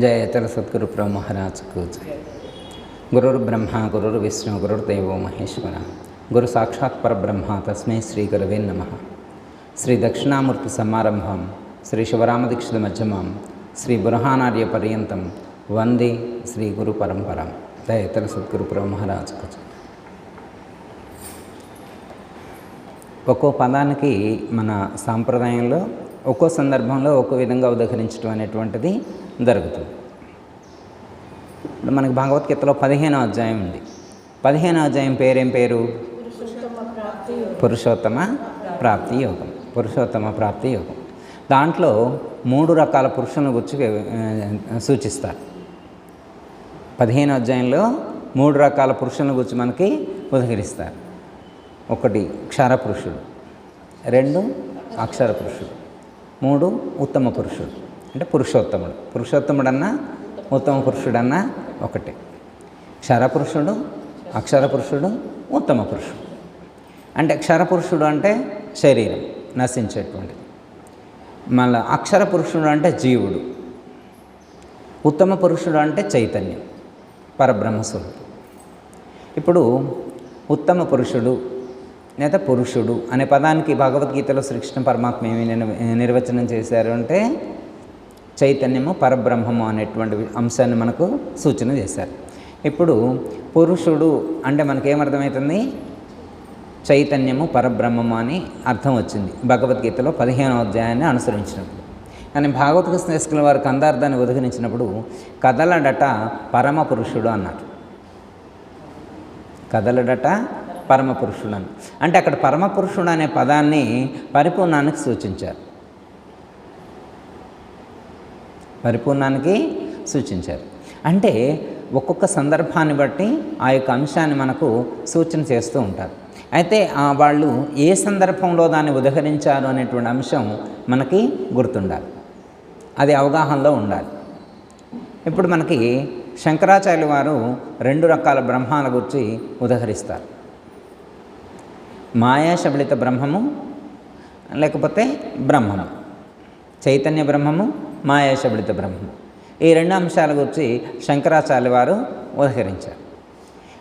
జయ తల సద్గురు ప్రభు జయ గురుర్ బ్రహ్మ గురుర్ విష్ణు గురుర్ దేవో మహేశ్వర. గురు సాక్షాత్ పరబ్రహ్మ తస్మై శ్రీ గురవే నమ. శ్రీ దక్షిణామూర్తి సమారంభం శ్రీ శివరామదీక్షిత మధ్యమం శ్రీ బృహానార్య పర్యంతం వందే శ్రీ గురు పరంపర. దయ తల సద్గురు ప్రభు మహారాజ్కు జయ ఒక్కో పదానికి మన సాంప్రదాయంలో ఒక్కో సందర్భంలో ఒక్కో విధంగా ఉదహరించడం అనేటువంటిది జరుగుతుంది. ఇప్పుడు మనకి భగవద్గీతలో పదిహేనో అధ్యాయం ఉంది. పదిహేనో అధ్యాయం పేరేం పేరు? పురుషోత్తమ ప్రాప్తి యోగం. పురుషోత్తమ ప్రాప్తి యోగం. దాంట్లో మూడు రకాల పురుషులను గుర్చి సూచిస్తారు. పదిహేను అధ్యాయంలో మూడు రకాల పురుషులను గురించి మనకి ఉదహరిస్తారు. ఒకటి క్షర పురుషుడు రెండు అక్షర పురుషుడు మూడు ఉత్తమ పురుషుడు. అంటే పురుషోత్తముడు. పురుషోత్తముడన్నా ఉత్తమ పురుషుడన్నా ఒకటే. క్షర పురుషుడు అక్షర పురుషుడు ఉత్తమ పురుషుడు. అంటే క్షర పురుషుడు అంటే శరీరం నశించేటువంటిది. మళ్ళీ అక్షర పురుషుడు అంటే జీవుడు. ఉత్తమ పురుషుడు అంటే చైతన్యం పరబ్రహ్మ స్వరూపం ఇప్పుడు ఉత్తమ పురుషుడు లేదా పురుషుడు అనే పదానికి భగవద్గీతలో శ్రీకృష్ణ పరమాత్మ ఏమి నిర్వచనం చేశారు అంటే చైతన్యము పరబ్రహ్మము అనేటువంటి అంశాన్ని మనకు సూచన చేశారు. ఇప్పుడు పురుషుడు అంటే మనకేమర్థమవుతుంది చైతన్యము పరబ్రహ్మము అని అర్థం వచ్చింది భగవద్గీతలో పదిహేనో అధ్యాయాన్ని అనుసరించినప్పుడు. కానీ భాగవత స్నేహితుల వారు కందార్థాన్ని ఉదగనించినప్పుడు కదలడట పరమ పురుషుడు అన్నారు. కదలడట పరమ పురుషుడు అంటే అక్కడ పరమ పురుషుడు అనే పదాన్ని పరిపూర్ణానికి సూచించారు. పరిపూర్ణానికి సూచించారు. అంటే ఒక్కొక్క సందర్భాన్ని బట్టి ఆ యొక్క అంశాన్ని మనకు సూచన చేస్తూ ఉంటారు. అయితే ఆ వాళ్ళు ఏ సందర్భంలో దాన్ని ఉదహరించారు అనేటువంటి అంశం మనకి గుర్తుండాలి. అది అవగాహనలో ఉండాలి. ఇప్పుడు మనకి శంకరాచార్యులు వారు రెండు రకాల బ్రహ్మాల గురించి ఉదహరిస్తారు. మాయాశబలిత బ్రహ్మము లేకపోతే బ్రహ్మము చైతన్య బ్రహ్మము మాయాశబలిత బ్రహ్మము. ఈ రెండు అంశాల గురించి శంకరాచార్య వారు ఉదహరించారు.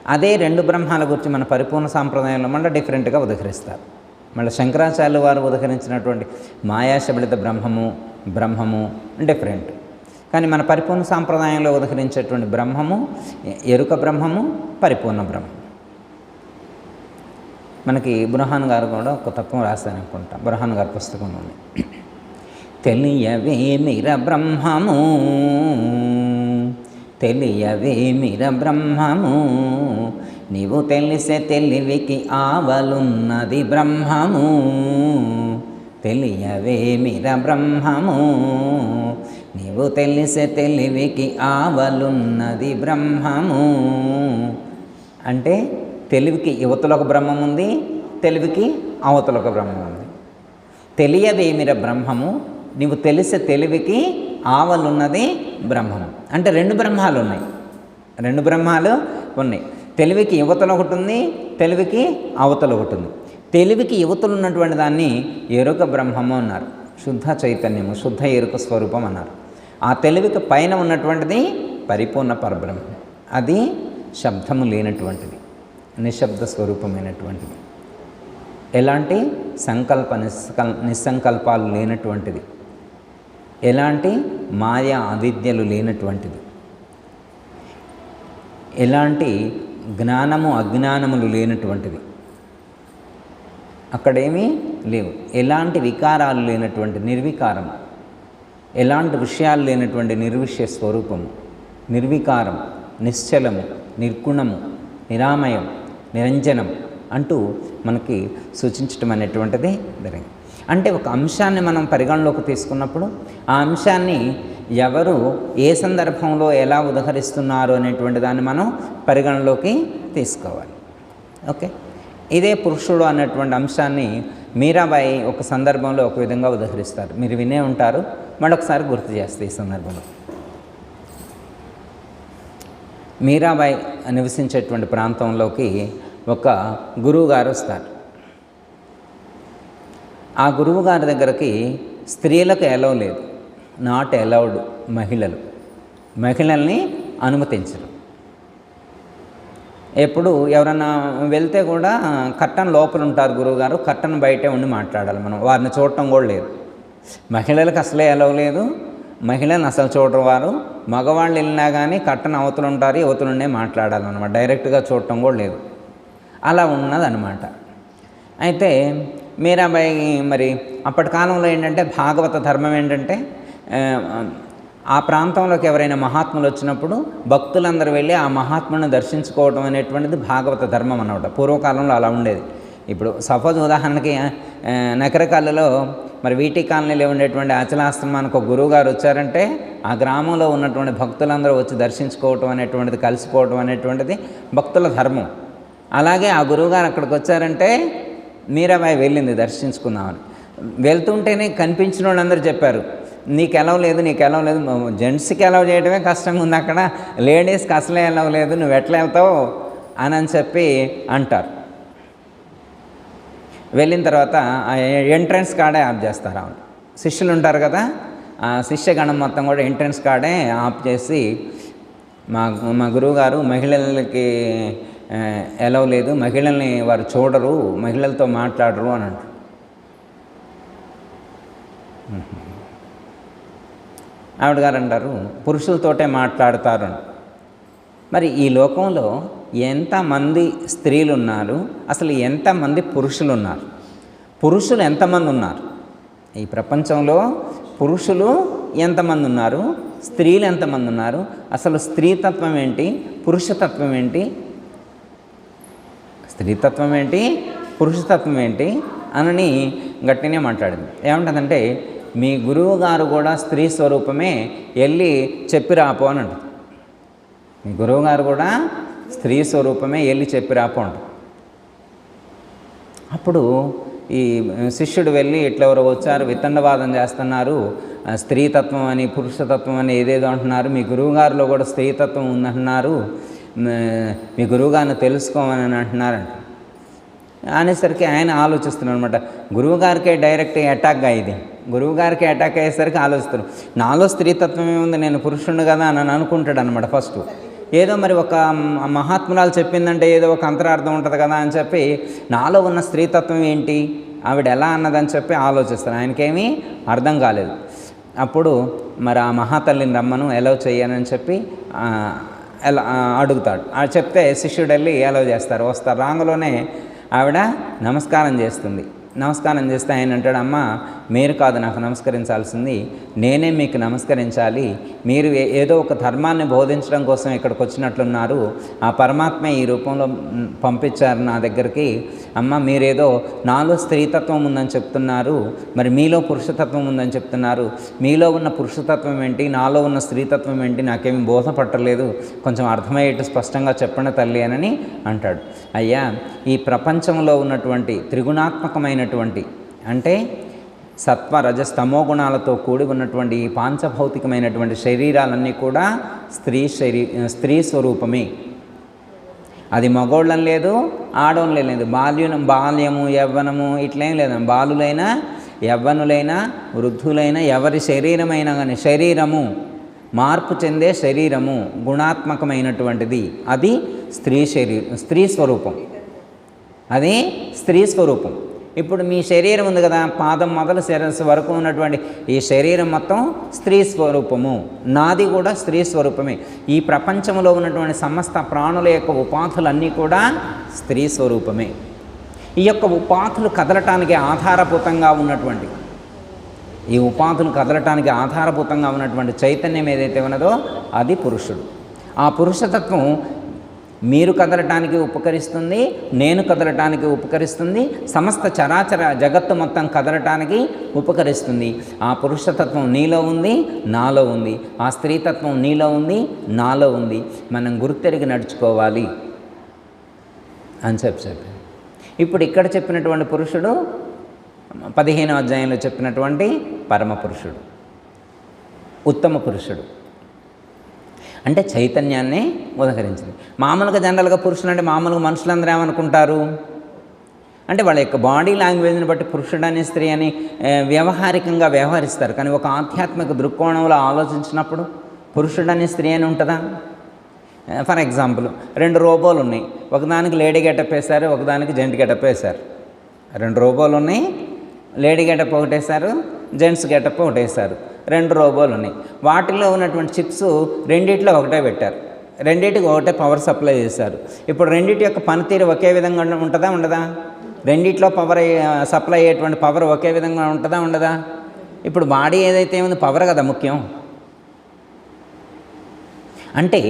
అదే రెండు బ్రహ్మాల గురించి మన పరిపూర్ణ సాంప్రదాయంలో మళ్ళీ డిఫరెంట్గా ఉదహరిస్తారు. మళ్ళీ శంకరాచార్యుల వారు ఉదహరించినటువంటి మాయాశబలిత బ్రహ్మము బ్రహ్మము డిఫరెంట్. కానీ మన పరిపూర్ణ సాంప్రదాయంలో ఉదహరించేటువంటి బ్రహ్మము ఎరుక బ్రహ్మము పరిపూర్ణ బ్రహ్మం మనకి బురహాన్ గారు కూడా ఒక తత్వం రాశారు అనుకుంటా బురహాన్ గారి పుస్తకంలో తెలియవేమిర బ్రహ్మము తెలియవేమిర బ్రహ్మము నీవు తెలిసే తెలివికి ఆవలున్నది బ్రహ్మము తెలియవేమిర బ్రహ్మము నీవు తెలిసే తెలివికి ఆవలున్నది బ్రహ్మము. అంటే తెలివికి యువతలో ఒక బ్రహ్మం ఉంది తెలివికి అవతల ఒక బ్రహ్మం ఉంది. తెలియవేమిర బ్రహ్మము? నీవు తెలిసే తెలివికి ఆవలున్నది బ్రహ్మము. అంటే రెండు బ్రహ్మాలు ఉన్నాయి రెండు బ్రహ్మాలు ఉన్నాయి. తెలివికి యువతలు ఒకటి ఉంది తెలివికి అవతలు ఒకటి ఉంది. తెలివికి యువతలు ఉన్నటువంటి దాన్ని ఎరుక బ్రహ్మము అన్నారు. శుద్ధ చైతన్యము శుద్ధ ఎరుక స్వరూపం అన్నారు. ఆ తెలివికి పైన ఉన్నటువంటిది పరిపూర్ణ పరబ్రహ్మం. అది శబ్దము లేనటువంటిది. నిశ్శబ్ద స్వరూపమైనటువంటిది. ఎలాంటి సంకల్ప నిస్కల్ నిస్సంకల్పాలు లేనటువంటిది. ఎలాంటి మాయా అవిద్యలు లేనటువంటిది. ఎలాంటి జ్ఞానము అజ్ఞానములు లేనటువంటిది. అక్కడేమీ లేవు. ఎలాంటి వికారాలు లేనటువంటి నిర్వికారం ఎలాంటి విషయాలు లేనటువంటి నిర్విషయ స్వరూపము. నిర్వికారం నిశ్చలము నిర్గుణము నిరామయం నిరంజనం అంటూ మనకి సూచించటం అనేటువంటిది జరిగింది. అంటే ఒక అంశాన్ని మనం పరిగణలోకి తీసుకున్నప్పుడు ఆ అంశాన్ని ఎవరు ఏ సందర్భంలో ఎలా ఉదహరిస్తున్నారు అనేటువంటి దాన్ని మనం పరిగణలోకి తీసుకోవాలి. ఓకే? ఇదే పురుషుడు అన్నటువంటి అంశాన్ని మీరాబాయి ఒక సందర్భంలో ఒక విధంగా ఉదహరిస్తారు. మీరు వినే ఉంటారు. మరొకసారి గుర్తు చేస్తే ఈ సందర్భంలో. మీరాబాయి నివసించేటువంటి ప్రాంతంలోకి ఒక గురువుగారు వస్తారు. ఆ గురువు గారి దగ్గరికి స్త్రీలకు ఎలవ్ లేదు. నాట్ అలౌడ్ మహిళలు. మహిళల్ని అనుమతించరు. ఎప్పుడు ఎవరన్నా వెళ్తే కూడా కట్టన్ లోపల ఉంటారు గురువుగారు కట్టన్ బయటే ఉండి మాట్లాడాలి మనం. వారిని చూడటం కూడా లేదు. మహిళలకు అసలే ఎలవ్ లేదు. మహిళలను అసలు చూడరు వారు. మగవాళ్ళు వెళ్ళినా కానీ కట్టన అవతలు ఉంటారు యువతలుండే మాట్లాడాలన్నమాట. డైరెక్ట్గా చూడటం కూడా లేదు. అలా ఉన్నదన్నమాట. అయితే మీరాబాయి మరి అప్పటి కాలంలో ఏంటంటే భాగవత ధర్మం ఏంటంటే ఆ, ప్రాంతంలోకి ఎవరైనా మహాత్ములు వచ్చినప్పుడు భక్తులందరూ వెళ్ళి ఆ మహాత్ముని దర్శించుకోవడం అనేటువంటిది భాగవత ధర్మం అన్నమాట. పూర్వకాలంలో అలా ఉండేది. ఇప్పుడు సపోజ్ ఉదాహరణకి నగరకాలలో నకరకాలలో మరి వీటి కాలనీలో ఉండేటువంటి అచలాశ్రమానికి ఒక గురువు గారు వచ్చారంటే ఆ గ్రామంలో ఉన్నటువంటి భక్తులందరూ వచ్చి దర్శించుకోవటం అనేటువంటిది కలిసిపోవటం అనేటువంటిది భక్తుల ధర్మం. అలాగే ఆ గురువుగారు అక్కడికి వచ్చారంటే మీరాబాయి వెళ్ళింది దర్శించుకుందామని. వెళ్తుంటేనే కనిపించిన వాళ్ళందరూ చెప్పారు నీకు ఎలవ లేదు నీకు ఎలవ్ లేదు జెంట్స్కి ఎలవ చేయడమే కష్టంగా ఉంది అక్కడ లేడీస్కి అసలే ఎలవ లేదు నువ్వు ఎట్లా వెళ్తావు? అని అని చెప్పి అంటారు. వెళ్ళిన తర్వాత ఆ ఎంట్రన్స్ కార్డే ఆఫ్ చేస్తారు ఆవిడ. శిష్యులు ఉంటారు కదా ఆ శిష్యగణం మొత్తం కూడా ఎంట్రన్స్ కార్డే ఆఫ్ చేసి మా మా గురువుగారు మహిళలకి ఎలా లేదు. మహిళల్ని వారు చూడరు మహిళలతో మాట్లాడరు అని అంటారు. ఆవిడ గారు అంటారు పురుషులతోటే మాట్లాడతారు మరి ఈ లోకంలో ఎంతమంది స్త్రీలు ఉన్నారు అసలు ఎంతమంది పురుషులు ఉన్నారు పురుషులు ఎంతమంది ఉన్నారు? ఈ ప్రపంచంలో పురుషులు ఎంతమంది ఉన్నారు? స్త్రీలు ఎంతమంది ఉన్నారు? అసలు స్త్రీతత్వం ఏంటి? పురుషతత్వం ఏంటి? స్త్రీతత్వం ఏంటి? పురుషతత్వం ఏంటి? అనని గట్టినే మాట్లాడింది. ఏమంటుందంటే మీ గురువు గారు కూడా స్త్రీ స్వరూపమే వెళ్ళి చెప్పి రాపో అని అంటుంది. మీ గురువు గారు కూడా స్త్రీ స్వరూపమే వెళ్ళి చెప్పి రాపో అంటుంది. అప్పుడు ఈ శిష్యుడు వెళ్ళి ఇట్లా ఎవరో వచ్చారు వితండవాదం చేస్తున్నారు స్త్రీతత్వం అని పురుషతత్వం అని ఏదేదో అంటున్నారు మీ గురువుగారిలో కూడా స్త్రీతత్వం ఉందంటున్నారు మీ గురువుగారిని తెలుసుకోమని అంటున్నారంట. అనేసరికి ఆయన ఆలోచిస్తున్నాడు అనమాట గురువుగారికే డైరెక్ట్ అటాక్గా ఇది. గురువుగారికి అటాక్ అయ్యేసరికి ఆలోచిస్తారు నాలో స్త్రీతత్వం ఏముంది? నేను పురుషుడు కదా అని అనుకుంటాడు అనమాట ఫస్ట్. ఏదో మరి ఒక మహాత్మురాలు చెప్పిందంటే ఏదో ఒక అంతరార్థం ఉంటుంది కదా అని చెప్పి నాలో ఉన్న స్త్రీతత్వం ఏంటి? ఆవిడ ఎలా అన్నదని చెప్పి ఆలోచిస్తారు ఆయనకేమీ అర్థం కాలేదు. అప్పుడు మరి ఆ మహాతల్లిని రమ్మను ఎలా చేయనని చెప్పి ఎలా అడుగుతాడు. ఆ చెప్తే శిష్యుడు వెళ్ళి అలో చేస్తారు? వస్తారు. రాంగలోనే ఆవిడ నమస్కారం చేస్తుంది. నమస్కారం చేస్తే ఆయన అంటాడు అమ్మ మీరు కాదు నాకు నమస్కరించాల్సింది. నేనే మీకు నమస్కరించాలి. మీరు ఏదో ఒక ధర్మాన్ని బోధించడం కోసం ఇక్కడికి వచ్చినట్లున్నారు. ఆ పరమాత్మ ఈ రూపంలో పంపించారు నా దగ్గరికి. అమ్మ మీరేదో నాలో స్త్రీతత్వం ఉందని చెప్తున్నారు. మరి మీలో పురుషతత్వం ఉందని చెప్తున్నారు. మీలో ఉన్న పురుషతత్వం ఏంటి? నాలో ఉన్న స్త్రీతత్వం ఏంటి? నాకేమి బోధపట్టలేదు. కొంచెం అర్థమయ్యేట్టు స్పష్టంగా చెప్పండి తల్లి అని అంటాడు. అయ్యా ఈ ప్రపంచంలో ఉన్నటువంటి త్రిగుణాత్మకమైనటువంటి అంటే సత్వ గుణాలతో కూడి ఉన్నటువంటి ఈ పాంచభౌతికమైనటువంటి శరీరాలన్నీ కూడా స్త్రీ శరీ స్త్రీ స్వరూపమే. అది మగోళ్ళం లేదు ఆడోళ్ళం లేదు. బాల్యం బాల్యము యవ్వనము ఇట్లేం లేదు? బాలులైనా యవ్వనులైనా వృద్ధులైనా ఎవరి శరీరమైనా కానీ శరీరము మార్పు చెందే శరీరము గుణాత్మకమైనటువంటిది. అది స్త్రీ శరీరం స్త్రీ స్వరూపం. అది స్త్రీ స్వరూపం. ఇప్పుడు మీ శరీరం ఉంది కదా పాదం మొదలు శిరస్సు వరకు ఉన్నటువంటి ఈ శరీరం మొత్తం స్త్రీ స్వరూపము. నాది కూడా స్త్రీ స్వరూపమే. ఈ ప్రపంచంలో ఉన్నటువంటి సమస్త ప్రాణుల యొక్క ఉపాధులన్నీ కూడా స్త్రీ స్వరూపమే. ఈ యొక్క ఉపాధులు కదలటానికి ఆధారభూతంగా ఉన్నటువంటి ఈ ఉపాధులు కదలటానికి ఆధారభూతంగా ఉన్నటువంటి చైతన్యం ఏదైతే ఉన్నదో అది పురుషుడు. ఆ పురుషతత్వం మీరు కదలటానికి ఉపకరిస్తుంది నేను కదలటానికి ఉపకరిస్తుంది సమస్త చరాచర జగత్తు మొత్తం కదలటానికి ఉపకరిస్తుంది. ఆ పురుషతత్వం నీలో ఉంది నాలో ఉంది. ఆ స్త్రీతత్వం నీలో ఉంది నాలో ఉంది. మనం గుర్తెరిగి నడుచుకోవాలి. అని చెప్పి చెప్పి ఇప్పుడు ఇక్కడ చెప్పినటువంటి పురుషుడు పదిహేనో అధ్యాయంలో చెప్పినటువంటి పరమ పురుషుడు ఉత్తమ పురుషుడు. అంటే చైతన్యాన్ని ఉదహరించింది. మామూలుగా జనరల్గా పురుషులు అంటే మామూలుగా మనుషులందరూ ఏమనుకుంటారు? అంటే వాళ్ళ యొక్క బాడీ లాంగ్వేజ్ని బట్టి పురుషుడు అని స్త్రీ అని వ్యవహారికంగా వ్యవహరిస్తారు. కానీ ఒక ఆధ్యాత్మిక దృక్కోణంలో ఆలోచించినప్పుడు పురుషుడని స్త్రీ అని ఉంటుందా? ఫర్ ఎగ్జాంపుల్ రెండు రోబోలు ఉన్నాయి. ఒకదానికి లేడీ గెటప్ వేశారు ఒకదానికి జెంట్ గెటప్ వేశారు. రెండు రోబోలు ఉన్నాయి లేడీ గెటప్ ఒకటేశారు జెంట్స్ గెటప్ ఒకటేశారు. రెండు రోబోలు ఉన్నాయి. వాటిలో ఉన్నటువంటి చిప్స్ రెండిట్లో ఒకటే పెట్టారు. రెండింటికి ఒకటే పవర్ సప్లై చేశారు. ఇప్పుడు రెండింటి యొక్క పనితీరు ఒకే విధంగా ఉంటుందా ఉండదా? రెండిట్లో పవర్ సప్లై అయ్యేటువంటి పవర్ ఒకే విధంగా ఉంటుందా ఉండదా? ఇప్పుడు బాడీ ఏదైతే ఉందో పవర్ కదా ముఖ్యం. అంటే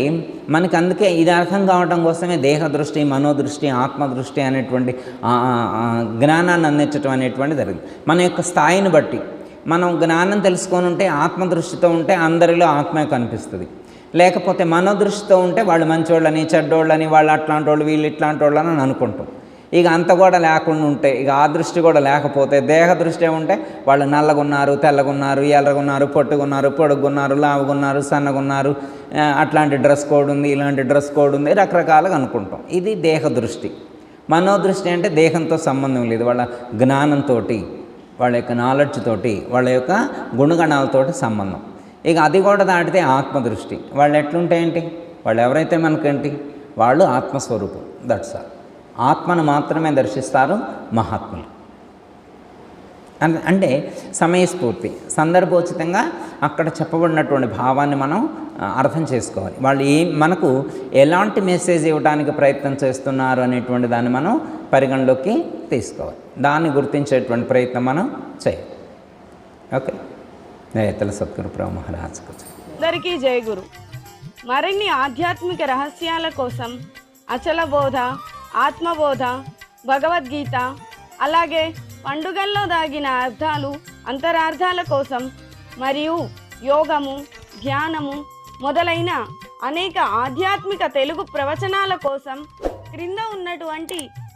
మనకి అందుకే ఇది అర్థం కావడం కోసమే దేహ దృష్టి మనోదృష్టి ఆత్మదృష్టి అనేటువంటి జ్ఞానాన్ని అందించడం అనేటువంటి జరిగింది. మన యొక్క స్థాయిని బట్టి. మనం జ్ఞానం తెలుసుకొని ఉంటే ఆత్మదృష్టితో ఉంటే అందరిలో ఆత్మే కనిపిస్తుంది. లేకపోతే మనోదృష్టితో ఉంటే వాళ్ళు మంచోళ్ళని చెడ్డోళ్ళని వాళ్ళు అట్లాంటి వాళ్ళు వీళ్ళు ఇట్లాంటి వాళ్ళని అని అనుకుంటాం. ఇక అంత కూడా లేకుండా ఉంటే ఇక ఆ దృష్టి కూడా లేకపోతే దేహ దృష్టి ఉంటే వాళ్ళు నల్లగున్నారు తెల్లగున్నారు ఎర్రగున్నారు పొట్టుగున్నారు పొడుగున్నారు లావుగున్నారు సన్నగున్నారు అట్లాంటి డ్రెస్ కోడ్ ఉంది ఇలాంటి డ్రెస్ కోడ్ ఉంది రకరకాలుగా అనుకుంటాం. ఇది దేహ దృష్టి. మనోదృష్టి అంటే దేహంతో సంబంధం లేదు వాళ్ళ జ్ఞానంతో వాళ్ళ యొక్క నాలెడ్జ్ తోటి వాళ్ళ యొక్క గుణగణాలతోటి సంబంధం. ఇక అది కూడా దాటితే ఆత్మదృష్టి. వాళ్ళు ఎట్లుంటే ఏంటి? వాళ్ళు ఎవరైతే మనకేంటి? వాళ్ళు ఆత్మస్వరూపం. దట్స్ ఆల్ ఆత్మను మాత్రమే దర్శిస్తారు మహాత్ములు. అంటే సమయస్ఫూర్తి. సందర్భోచితంగా అక్కడ చెప్పబడినటువంటి భావాన్ని మనం అర్థం చేసుకోవాలి. వాళ్ళు ఏం మనకు ఎలాంటి మెసేజ్ ఇవ్వడానికి ప్రయత్నం చేస్తున్నారు అనేటువంటి దాన్ని మనం పరిగణలోకి తీసుకోవాలి. దాన్ని గుర్తించేటువంటి ప్రయత్నం మనం చేయాలి ఓకే? నేతల సద్గురు ప్రభు మహారాజ్కు అందరికీ జయ గురు. మరిన్ని ఆధ్యాత్మిక రహస్యాల కోసం అచల బోధ ఆత్మబోధ భగవద్గీత అలాగే పండుగల్లో దాగిన అర్థాలు అంతరార్థాల కోసం మరియు యోగము ధ్యానము మొదలైన అనేక ఆధ్యాత్మిక తెలుగు ప్రవచనాల కోసం క్రింద ఉన్నటువంటి